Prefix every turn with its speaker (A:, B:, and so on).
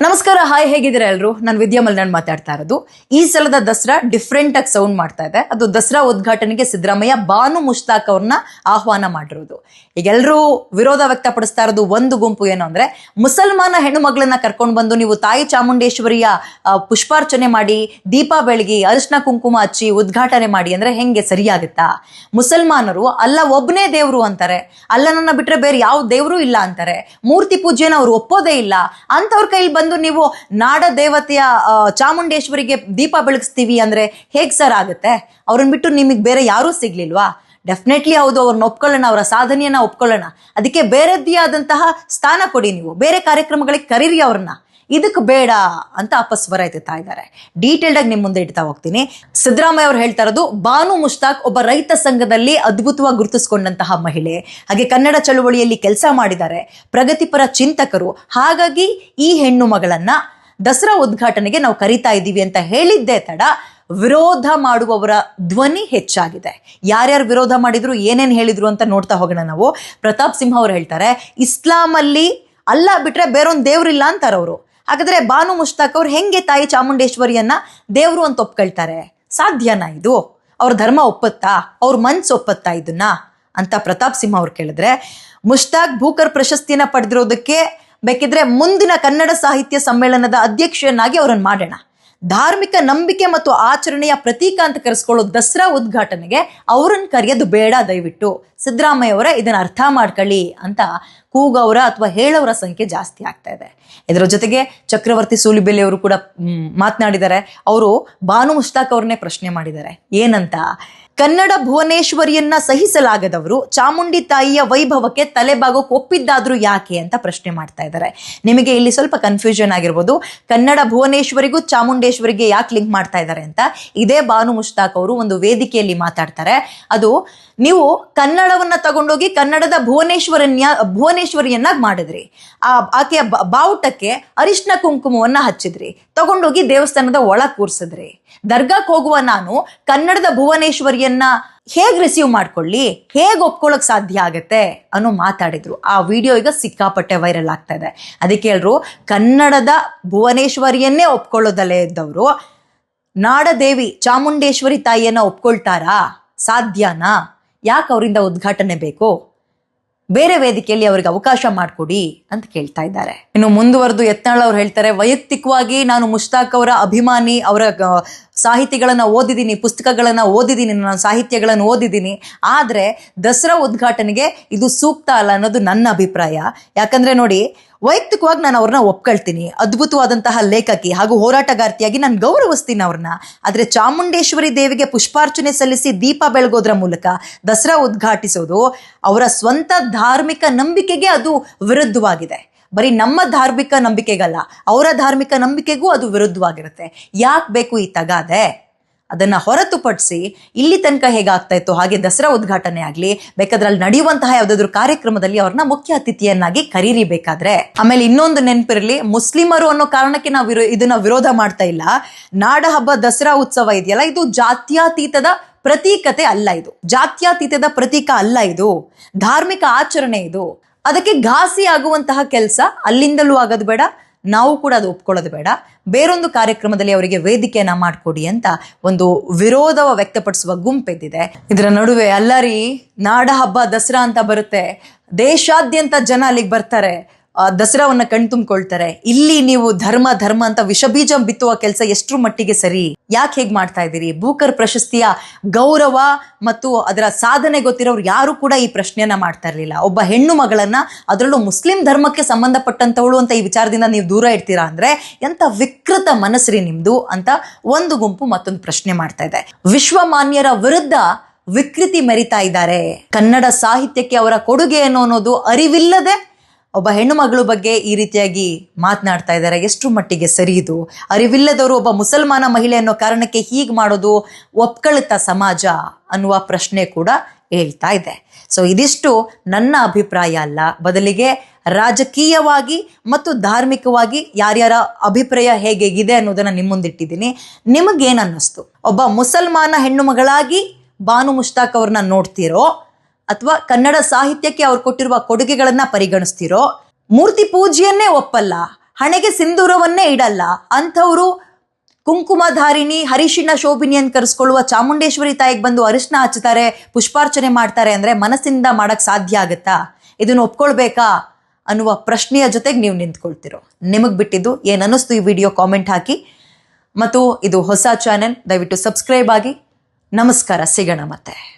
A: ನಮಸ್ಕಾರ, ಹಾಯ್, ಹೇಗಿದ್ದೀರಾ ಎಲ್ಲರೂ ನಾನು ವಿದ್ಯಾ ಮಾತಾಡ್ತಾ ಇರೋದು. ಈ ಸಲದ ದಸರಾ ಡಿಫ್ರೆಂಟ್ ಆಗಿ ಸೌಂಡ್ ಮಾಡ್ತಾ ಇದೆ. ಅದು ದಸರಾ ಉದ್ಘಾಟನೆಗೆ ಸಿದ್ದರಾಮಯ್ಯ ಬಾನು ಮುಷ್ತಾಕ್ ಅವ್ರನ್ನ ಆಹ್ವಾನ ಮಾಡಿರೋದು. ಈಗ ಎಲ್ಲರೂ ವಿರೋಧ ವ್ಯಕ್ತಪಡಿಸ್ತಾ ಇರೋದು ಒಂದು ಗುಂಪು ಏನು ಅಂದ್ರೆ, ಮುಸಲ್ಮಾನ ಹೆಣ್ಣು ಮಗಳನ್ನ ಕರ್ಕೊಂಡು ಬಂದು ನೀವು ತಾಯಿ ಚಾಮುಂಡೇಶ್ವರಿಯ ಪುಷ್ಪಾರ್ಚನೆ ಮಾಡಿ, ದೀಪ ಬೆಳಗಿ, ಅರಿಶಿನ ಕುಂಕುಮ ಹಚ್ಚಿ ಉದ್ಘಾಟನೆ ಮಾಡಿ ಅಂದ್ರೆ ಹೆಂಗೆ ಸರಿಯಾಗುತ್ತಾ? ಮುಸಲ್ಮಾನರು ಅಲ್ಲ ಒಬ್ಬನೇ ದೇವ್ರು ಅಂತಾರೆ. ಅಲ್ಲನನ್ನ ಬಿಟ್ರೆ ಬೇರೆ ಯಾವ ದೇವ್ರು ಇಲ್ಲ ಅಂತಾರೆ. ಮೂರ್ತಿ ಪೂಜೆನ ಅವ್ರು ಒಪ್ಪೋದೇ ಇಲ್ಲ. ಅಂತವ್ರ ಕೈಲಿ ಬಂದು ನೀವು ನಾಡ ದೇವತೆಯ ಚಾಮುಂಡೇಶ್ವರಿಗೆ ದೀಪ ಬೆಳಗಿಸ್ತೀವಿ ಅಂದ್ರೆ ಹೇಗ್ ಸರ್ ಆಗುತ್ತೆ? ಅವ್ರನ್ನ ಬಿಟ್ಟು ನಿಮಗೆ ಬೇರೆ ಯಾರೂ ಸಿಗ್ಲಿಲ್ವಾ? ಡೆಫಿನೆಟ್ಲಿ ಹೌದು, ಅವ್ರನ್ನ ಒಪ್ಕೊಳ್ಳೋಣ, ಅವರ ಸಾಧನೆಯನ್ನ ಒಪ್ಕೊಳ್ಳೋಣ. ಅದಕ್ಕೆ ಬೇರೆದ್ದೇ ಆದಂತಹ ಸ್ಥಾನ ಕೊಡಿ ನೀವು. ಬೇರೆ ಕಾರ್ಯಕ್ರಮಗಳಿಗೆ ಕರೀರಿ ಅವ್ರನ್ನ. ಇದಕ್ಕೆ ಬೇಡ ಅಂತ ಅಪಸ್ವರ ಎತ್ತುತ್ತಾ ಇದ್ದಾರೆ. ಡೀಟೇಲ್ಡ್ ಆಗಿ ನಿಮ್ಮ ಮುಂದೆ ಇಡ್ತಾ ಹೋಗ್ತೀನಿ. ಸಿದ್ದರಾಮಯ್ಯ ಅವ್ರು ಹೇಳ್ತಾ ಇರೋದು ಬಾನು ಮುಷ್ತಾಕ್ ಒಬ್ಬ ರೈತ ಸಂಘದಲ್ಲಿ ಅದ್ಭುತವಾಗಿ ಗುರುತಿಸಿಕೊಂಡಂತಹ ಮಹಿಳೆ. ಹಾಗೆ ಕನ್ನಡ ಚಳುವಳಿಯಲ್ಲಿ ಕೆಲಸ ಮಾಡಿದ್ದಾರೆ. ಪ್ರಗತಿಪರ ಚಿಂತಕರು. ಹಾಗಾಗಿ ಈ ಹೆಣ್ಣು ಮಗಳನ್ನ ದಸರಾ ಉದ್ಘಾಟನೆಗೆ ನಾವು ಕರಿತಾ ಇದ್ದೀವಿ ಅಂತ ಹೇಳಿದ್ದೇ ತಡ, ವಿರೋಧ ಮಾಡುವವರ ಧ್ವನಿ ಹೆಚ್ಚಾಗಿದೆ. ಯಾರ್ಯಾರು ವಿರೋಧ ಮಾಡಿದ್ರು, ಏನೇನು ಹೇಳಿದ್ರು ಅಂತ ನೋಡ್ತಾ ಹೋಗೋಣ ನಾವು. ಪ್ರತಾಪ್ ಸಿಂಹ ಅವ್ರು ಹೇಳ್ತಾರೆ, ಇಸ್ಲಾಮಲ್ಲಿ ಅಲ್ಲ ಬಿಟ್ರೆ ಬೇರೊಂದು ದೇವ್ರಿಲ್ಲ ಅಂತಾರೆ ಅವರು ಹಾಗಾದ್ರೆ ಬಾನು ಮುಷ್ತಾಕ್ ಅವ್ರು ಹೆಂಗೆ ತಾಯಿ ಚಾಮುಂಡೇಶ್ವರಿಯನ್ನ ದೇವರು ಅಂತ ಒಪ್ಕೊಳ್ತಾರೆ? ಸಾಧ್ಯನಾ ಇದು? ಅವ್ರ ಧರ್ಮ ಒಪ್ಪತ್ತಾ? ಅವ್ರ ಮನ್ಸು ಒಪ್ಪತ್ತಾ ಇದನ್ನ? ಅಂತ ಪ್ರತಾಪ್ ಸಿಂಹ ಅವ್ರು ಕೇಳಿದ್ರೆ, ಮುಷ್ತಾಕ್ ಭೂಕರ್ ಪ್ರಶಸ್ತಿಯನ್ನ ಪಡೆದಿರೋದಕ್ಕೆ ಬೇಕಿದ್ರೆ ಮುಂದಿನ ಕನ್ನಡ ಸಾಹಿತ್ಯ ಸಮ್ಮೇಳನದ ಅಧ್ಯಕ್ಷೆಯನ್ನಾಗಿ ಅವರನ್ನು ಮಾಡೋಣ. ಧಾರ್ಮಿಕ ನಂಬಿಕೆ ಮತ್ತು ಆಚರಣೆಯ ಪ್ರತೀಕ ಅಂತ ಕರೆಸ್ಕೊಳ್ಳೋ ದಸರಾ ಉದ್ಘಾಟನೆಗೆ ಅವರನ್ನು ಕರೆಯೋದು ಬೇಡ, ದಯವಿಟ್ಟು. ಸಿದ್ದರಾಮಯ್ಯ ಅವರ ಇದನ್ನ ಅರ್ಥ ಮಾಡ್ಕೊಳ್ಳಿ ಅಂತ ಕೂಗವರ ಅಥವಾ ಹೇಳೋರ ಸಂಖ್ಯೆ ಜಾಸ್ತಿ ಆಗ್ತಾ ಇದೆ. ಇದರ ಜೊತೆಗೆ ಚಕ್ರವರ್ತಿ ಸೂಲಿಬೆಲೆ ಅವರು ಕೂಡ ಮಾತನಾಡಿದ್ದಾರೆ. ಅವರು ಬಾನು ಮುಷ್ತಾಕ್ ಅವ್ರನ್ನೇ ಪ್ರಶ್ನೆ ಮಾಡಿದ್ದಾರೆ. ಏನಂತ? ಕನ್ನಡ ಭುವನೇಶ್ವರಿಯನ್ನ ಸಹಿಸಲಾಗದವರು ಚಾಮುಂಡಿ ತಾಯಿಯ ವೈಭವಕ್ಕೆ ತಲೆಬಾಗೋಕ್ ಒಪ್ಪಿದ್ದಾದ್ರೂ ಯಾಕೆ ಅಂತ ಪ್ರಶ್ನೆ ಮಾಡ್ತಾ ಇದ್ದಾರೆ. ನಿಮಗೆ ಇಲ್ಲಿ ಸ್ವಲ್ಪ ಕನ್ಫ್ಯೂಷನ್ ಆಗಿರ್ಬೋದು. ಕನ್ನಡ ಭುವನೇಶ್ವರಿಗೂ ಚಾಮುಂಡೇಶ್ವರಿಗೆ ಯಾಕೆ ಲಿಂಕ್ ಮಾಡ್ತಾ ಇದ್ದಾರೆ ಅಂತ ಇದೇ ಬಾನು ಮುಷ್ತಾಕ್ ಅವರು ಒಂದು ವೇದಿಕೆಯಲ್ಲಿ ಮಾತಾಡ್ತಾರೆ. ಅದು ನೀವು ಕನ್ನಡವನ್ನ ತಗೊಂಡೋಗಿ ಕನ್ನಡದ ಭುವನೇಶ್ವರನ್ಯ, ಭುವನೇಶ್ವರಿಯನ್ನಾಗಿ ಮಾಡಿದ್ರಿ. ಆ ಆಕೆಯ ಬಾವುಟಕ್ಕೆ ಅರಿಶಿನ ಕುಂಕುಮವನ್ನ ಹಚ್ಚಿದ್ರಿ. ತಗೊಂಡೋಗಿ ದೇವಸ್ಥಾನದ ಒಳ ಕೂರ್ಸಿದ್ರಿ. ದರ್ಗಾಕ್ ಹೋಗುವ ನಾನು ಕನ್ನಡದ ಭುವನೇಶ್ವರಿಯನ್ನ ಹೇಗ್ ರಿಸೀವ್ ಮಾಡ್ಕೊಳ್ಳಿ? ಹೇಗ್ ಒಪ್ಕೊಳ್ಳೋಕ್ ಸಾಧ್ಯ ಆಗತ್ತೆ? ಅನ್ನೋ ಮಾತಾಡಿದ್ರು. ಆ ವಿಡಿಯೋ ಈಗ ಸಿಕ್ಕಾಪಟ್ಟೆ ವೈರಲ್ ಆಗ್ತಾ ಇದೆ. ಅದಕ್ಕೆ ಹೇಳ್ರು, ಕನ್ನಡದ ಭುವನೇಶ್ವರಿಯನ್ನೇ ಒಪ್ಕೊಳ್ಳೋದಲ್ಲೇ ಇದ್ದವರು, ನಾಡದೇವಿ ಚಾಮುಂಡೇಶ್ವರಿ ತಾಯಿಯನ್ನ ಒಪ್ಕೊಳ್ತಾರಾ? ಸಾಧ್ಯನಾ? ಯಾಕೆ ಅವರಿಂದ ಉದ್ಘಾಟನೆ ಬೇಕು? ಬೇರೆ ವೇದಿಕೆಯಲ್ಲಿ ಅವರಿಗೆ ಅವಕಾಶ ಮಾಡಿಕೊಡಿ ಅಂತ ಕೇಳ್ತಾ ಇದ್ದಾರೆ. ಇನ್ನು ಮುಂದುವರೆದು ಯತ್ನಾಳ್ ಅವ್ರು ಹೇಳ್ತಾರೆ, ವೈಯಕ್ತಿಕವಾಗಿ ನಾನು ಮುಷ್ತಾಕ್ ಅವರ ಅಭಿಮಾನಿ, ಅವರ ಸಾಹಿತಿಗಳನ್ನು ಓದಿದ್ದೀನಿ, ಪುಸ್ತಕಗಳನ್ನ ಓದಿದ್ದೀನಿ ನಾನು ಸಾಹಿತ್ಯಗಳನ್ನು ಓದಿದ್ದೀನಿ, ಆದರೆ ದಸರಾ ಉದ್ಘಾಟನೆಗೆ ಇದು ಸೂಕ್ತ ಅಲ್ಲ ಅನ್ನೋದು ನನ್ನ ಅಭಿಪ್ರಾಯ. ಯಾಕಂದರೆ ನೋಡಿ ವೈಯಕ್ತಿಕವಾಗಿ ನಾನು ಅವ್ರನ್ನ ಒಪ್ಕೊಳ್ತೀನಿ. ಅದ್ಭುತವಾದಂತಹ ಲೇಖಕಿ ಹಾಗೂ ಹೋರಾಟಗಾರ್ತಿಯಾಗಿ ನಾನು ಗೌರವಿಸ್ತೀನಿ ಅವ್ರನ್ನ. ಆದರೆ ಚಾಮುಂಡೇಶ್ವರಿ ದೇವಿಗೆ ಪುಷ್ಪಾರ್ಚನೆ ಸಲ್ಲಿಸಿ ದೀಪ ಬೆಳಗೋದ್ರ ಮೂಲಕ ದಸರಾ ಉದ್ಘಾಟಿಸೋದು ಅವರ ಸ್ವಂತ ಧಾರ್ಮಿಕ ನಂಬಿಕೆಗೆ ಅದು ವಿರುದ್ಧವಾಗಿದೆ. ಬರೀ ನಮ್ಮ ಧಾರ್ಮಿಕ ನಂಬಿಕೆಗಲ್ಲ, ಅವರ ಧಾರ್ಮಿಕ ನಂಬಿಕೆಗೂ ಅದು ವಿರುದ್ಧವಾಗಿರುತ್ತೆ. ಯಾಕೆ ಬೇಕು ಈ ತಗಾದೆ? ಅದನ್ನ ಹೊರತುಪಡಿಸಿ ಇಲ್ಲಿ ತನಕ ಹೇಗಾಗ್ತಾ ಇತ್ತು? ಹಾಗೆ ದಸರಾ ಉದ್ಘಾಟನೆ ಆಗ್ಲಿ ಬೇಕಾದ್ರೆ ಅಲ್ಲಿ ನಡೆಯುವಂತಹ ಯಾವ್ದಾದ್ರು ಕಾರ್ಯಕ್ರಮದಲ್ಲಿ ಅವ್ರನ್ನ ಮುಖ್ಯ ಅತಿಥಿಯನ್ನಾಗಿ ಕರೀರಿ ಬೇಕಾದ್ರೆ ಆಮೇಲೆ ಇನ್ನೊಂದು ನೆನಪಿರಲಿ, ಮುಸ್ಲಿಮರು ಅನ್ನೋ ಕಾರಣಕ್ಕೆ ನಾವು ಇದನ್ನ ವಿರೋಧ ಮಾಡ್ತಾ ಇಲ್ಲ. ನಾಡ ಹಬ್ಬ ದಸರಾ ಉತ್ಸವ ಇದೆಯಲ್ಲ, ಇದು ಜಾತ್ಯಾತೀತದ ಪ್ರತೀಕತೆ ಅಲ್ಲ ಇದು. ಜಾತ್ಯಾತೀತದ ಪ್ರತೀಕ ಅಲ್ಲ ಇದು. ಧಾರ್ಮಿಕ ಆಚರಣೆ ಇದು. ಅದಕ್ಕೆ ಘಾಸಿ ಆಗುವಂತಹ ಕೆಲಸ ಅಲ್ಲಿಂದಲೂ ಆಗೋದು ಬೇಡ ನಾವು ಕೂಡ ಅದು ಒಪ್ಕೊಳ್ಳೋದು ಬೇಡ. ಬೇರೊಂದು ಕಾರ್ಯಕ್ರಮದಲ್ಲಿ ಅವರಿಗೆ ವೇದಿಕೆಯನ್ನ ಮಾಡಿಕೊಡಿ ಅಂತ ಒಂದು ವಿರೋಧವ ವ್ಯಕ್ತಪಡಿಸುವ ಗುಂಪೆದ್ದಿದೆ ಇದರ ನಡುವೆ ಅಲ್ಲರಿ ನಾಡ ಹಬ್ಬ ದಸರಾ ಅಂತ ಬರುತ್ತೆ. ದೇಶಾದ್ಯಂತ ಜನ ಅಲ್ಲಿಗೆ ಬರ್ತಾರೆ. ದಸರಾವನ್ನ ಕಣ್ತುಂಬ್ಕೊಳ್ತಾರೆ ಇಲ್ಲಿ ನೀವು ಧರ್ಮ ಧರ್ಮ ಅಂತ ವಿಷಬೀಜ ಬಿತ್ತುವ ಕೆಲಸ ಎಷ್ಟರ ಮಟ್ಟಿಗೆ ಸರಿ? ಯಾಕೆ ಹೇಗ್ ಮಾಡ್ತಾ ಇದ್ದೀರಿ? ಬೂಕರ್ ಪ್ರಶಸ್ತಿಯ ಗೌರವ ಮತ್ತು ಅದರ ಸಾಧನೆ ಗೊತ್ತಿರೋರು ಯಾರು ಕೂಡ ಈ ಪ್ರಶ್ನೆಯನ್ನ ಮಾಡ್ತಾ ಇರಲಿಲ್ಲ. ಒಬ್ಬ ಹೆಣ್ಣು ಮಗಳನ್ನ ಅದರಲ್ಲೂ ಮುಸ್ಲಿಂ ಧರ್ಮಕ್ಕೆ ಸಂಬಂಧಪಟ್ಟಂತವಳು ಅಂತ ಈ ವಿಚಾರದಿಂದ ನೀವು ದೂರ ಇಡ್ತೀರಾ ಅಂದ್ರೆ ಎಂತ ವಿಕೃತ ಮನಸ್ಸ್ರಿ ನಿಮ್ದು ಅಂತ ಒಂದು ಗುಂಪು ಮತ್ತೊಂದು ಪ್ರಶ್ನೆ ಮಾಡ್ತಾ ಇದೆ. ವಿಶ್ವಮಾನ್ಯರ ವಿರುದ್ಧ ವಿಕೃತಿ ಮೆರಿತಾ ಇದ್ದಾರೆ. ಕನ್ನಡ ಸಾಹಿತ್ಯಕ್ಕೆ ಅವರ ಕೊಡುಗೆ ಅನ್ನೋದು ಅರಿವಿಲ್ಲದೆ ಒಬ್ಬ ಹೆಣ್ಣು ಮಗಳು ಬಗ್ಗೆ ಈ ರೀತಿಯಾಗಿ ಮಾತನಾಡ್ತಾ ಇದ್ದಾರೆ. ಎಷ್ಟು ಮಟ್ಟಿಗೆ ಸರಿ ಇದು? ಅರಿವಿಲ್ಲದವರು ಒಬ್ಬ ಮುಸಲ್ಮಾನ ಮಹಿಳೆ ಅನ್ನೋ ಕಾರಣಕ್ಕೆ ಹೀಗೆ ಮಾಡೋದು ಒಪ್ಕಳಿತ ಸಮಾಜ ಅನ್ನುವ ಪ್ರಶ್ನೆ ಕೂಡ ಹೇಳ್ತಾ ಇದೆ. ಸೊ ಇದಿಷ್ಟು ನನ್ನ ಅಭಿಪ್ರಾಯ ಅಲ್ಲ. ಬದಲಿಗೆ ರಾಜಕೀಯವಾಗಿ ಮತ್ತು ಧಾರ್ಮಿಕವಾಗಿ ಯಾರ್ಯಾರ ಅಭಿಪ್ರಾಯ ಹೇಗೆಗಿದೆ ಅನ್ನೋದನ್ನು ನಿಮ್ಮ ಮುಂದಿಟ್ಟಿದ್ದೀನಿ. ನಿಮಗೇನು ಅನ್ನಿಸ್ತು? ಒಬ್ಬ ಮುಸಲ್ಮಾನ ಹೆಣ್ಣು ಮಗಳಾಗಿ ಬಾನು ಮುಷ್ತಾಕ್ ಅವ್ರನ್ನ ನೋಡ್ತೀರೋ ಅಥವಾ ಕನ್ನಡ ಸಾಹಿತ್ಯಕ್ಕೆ ಅವ್ರು ಕೊಟ್ಟಿರುವ ಕೊಡುಗೆಗಳನ್ನ ಪರಿಗಣಿಸ್ತಿರೋ, ಮೂರ್ತಿ ಪೂಜೆಯನ್ನೇ ಒಪ್ಪಲ್ಲ, ಹಣೆಗೆ ಸಿಂಧೂರವನ್ನೇ ಇಡಲ್ಲ, ಅಂಥವ್ರು ಕುಂಕುಮಧಾರಿಣಿ ಹರಿಶಿಣ ಶೋಭಿನಿ ಅಂತ ಕರೆಸ್ಕೊಳ್ಳುವ ಚಾಮುಂಡೇಶ್ವರಿ ತಾಯಿಗೆ ಬಂದು ಅರಿಶಿನ ಹಚ್ಚುತ್ತಾರೆ, ಪುಷ್ಪಾರ್ಚನೆ ಮಾಡ್ತಾರೆ ಅಂದ್ರೆ ಮನಸ್ಸಿಂದ ಮಾಡಕ್ ಸಾಧ್ಯ ಆಗುತ್ತಾ? ಇದನ್ನ ಒಪ್ಕೊಳ್ಬೇಕಾ? ಅನ್ನುವ ಪ್ರಶ್ನೆಯ ಜೊತೆಗೆ ನೀವು ನಿಂತ್ಕೊಳ್ತಿರೋ. ನಿಮಗೆ ಬಿಟ್ಟಿದ್ದು ಏನು ಅನ್ನಿಸ್ತು ಈ ವಿಡಿಯೋ ಕಾಮೆಂಟ್ ಹಾಕಿ. ಮತ್ತು ಇದು ಹೊಸ ಚಾನೆಲ್, ದಯವಿಟ್ಟು ಸಬ್ಸ್ಕ್ರೈಬ್ ಆಗಿ. ನಮಸ್ಕಾರ, ಸಿಗೋಣ ಮತ್ತೆ.